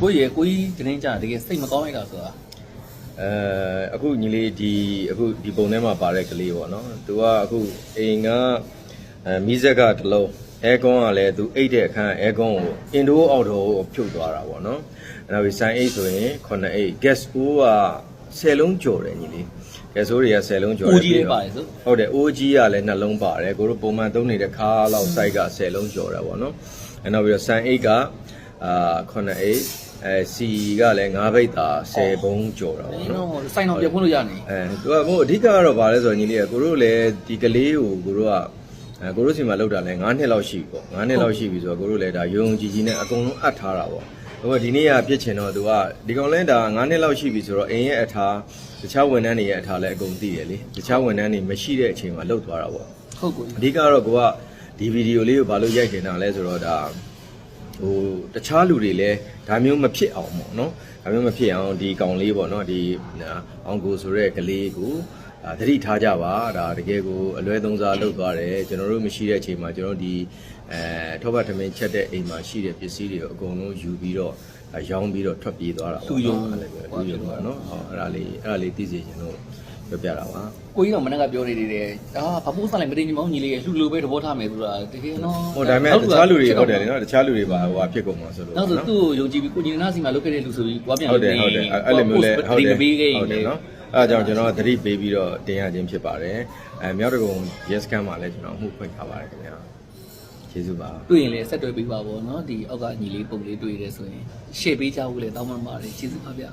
ကိုကြီးရကိုကြီးတင်းကြတကယ်စိတ်မကောင်းလိုက်တာဆိုတာအဲအခုညီလေးဒီအခုဒီပုံထဲမှာပါတဲ့ကလေးပေါ့နော်သူကအခုအိမ်ကအဲမီးဆက်ကတစ်လုံးအဲကွန်ကလည်းသူအိတ်တဲ့အခန်းအဲကွန်ကိုအင်ဒိုအောက်တော်ကိုဖြုတ်သွားတာပေါ့နော်အဲနောက်ပြီးဆိုင်အိတ်ဆိုရင်9အိတ် gas အိုးက10လုံးကျော်တယ်ညီလေး gas အိုးတွေက10လုံးကျော်တယ်ဦးကြီးလေးပါတယ်ဆိုဟုတ်တယ်အိုးကြီးကလည်းနှလုံးပါတယ်ကိုတို့ပုံမှန်သုံးနေတဲ့ခါလောက် size က10လုံးကျော်တယ်ပေါ့နော်အဲနောက်ပြီးတော့ဆိုင်အိတ်ကအာ9အိတ် အဲစီကလည်း9ဘိတ်သာ10ဘုံကျော်တာပေါ့ဒီနော်တော့စိုင်တော့ပြဖွင့်လို့ရနေအဲသူကမို့အဓိကကတော့ဗာလဲဆိုတော့ညီလေးကကိုတို့လည်းဒီကလေးကိုကိုတို့ကအဲကိုတို့စီမှာလောက်တာလဲ9နှစ်လောက်ရှိပြီပေါ့9နှစ်လောက်ရှိပြီဆိုတော့ကိုတို့လည်းဒါယုံယုံကြည်ကြည်နဲ့အကုန်လုံးအပ်ထားတာပေါ့ဟိုကဒီနေ့ကပြစ်ချင်တော့သူကဒီကောင်လဲဒါ9နှစ်လောက်ရှိပြီဆိုတော့အိမ်ရဲ့အထားတခြားဝန်ထမ်းတွေရဲ့အထားလည်းအကုန်သိတယ်လေတခြားဝန်ထမ်းတွေမရှိတဲ့အချိန်မှာလောက်သွားတာပေါ့ဟုတ်ကိုအဓိကတော့ကိုကဒီဗီဒီယိုလေးကိုဘာလို့ရိုက်ခင်တာလဲဆိုတော့ဒါ ဟိုတခြားလူတွေလည်းဒါမျိုးမဖြစ်အောင်ပေါ့နော်ဒါမျိုးမဖြစ်အောင်ဒီကောင်လေးပေါ့နော်ဒီအောင်ကိုဆိုတဲ့ကလေးကိုဒါသတိထားကြပါဒါတကယ်ကိုအလွဲသုံးစားလုပ်သွားတယ်ကျွန်တော်တို့မရှိတဲ့အချိန်မှာကျွန်တော်တို့ဒီအဲထောပတ်ထမင်းချက်တဲ့အိမ်မှာရှိတဲ့ပစ္စည်းတွေကိုအကုန်လုံးယူပြီးတော့ဒါရောင်းပြီးတော့ထွက်ပြေးသွားတာပေါ့နော်အဲ့လိုပဲလူယုံပါနော်ဟောအဲ့ဒါလေးအဲ့ဒါလေးသိစေချင်လို့ ပြောပြတာပါကိုကြီးတော့မနေ့ကပြောနေသေးတယ်အာဘာပိုးစားလိုက်မတင်ညီမအောင်ညီလေးရလှူလိုပဲသဘောထားမယ်ဆိုတာတကယ်တော့ဟိုဒါပေမဲ့တခြားလူတွေဟုတ်တယ်လေနော်တခြားလူတွေပါဟိုဟာဖြစ်ကုန်မှာဆိုလို့နောက်ဆိုသူ့ကိုယုံကြည်ပြီးကိုညီနာစီမှာလုပ်ခဲ့တဲ့လူဆိုပြီးကိုကပြန်ဟုတ်တယ်ဟုတ်တယ်အဲ့လိုမျိုးလဲဟုတ်တယ်မပေးခဲ့ရင်ဟုတ်တယ်နော်အဲအကြောင်းကျွန်တော်သတိပေးပြီးတော့တင်ရခြင်းဖြစ်ပါတယ်အဲမြောက်တကုံ yes can မှာလည်းကျွန်တော်အမှုဖွင့်ထားပါတယ်ခင်ဗျာကျေးဇူးပါတွေ့ရင်လည်းဆက်တွေ့ပေးပါဗောနော်ဒီအောက်ကညီလေးပုံလေးတွေ့ရဲဆိုရင်ရှေ့ပေးကြဖို့လည်းတောင်းပန်ပါတယ်ကျေးဇူးပါဗျာ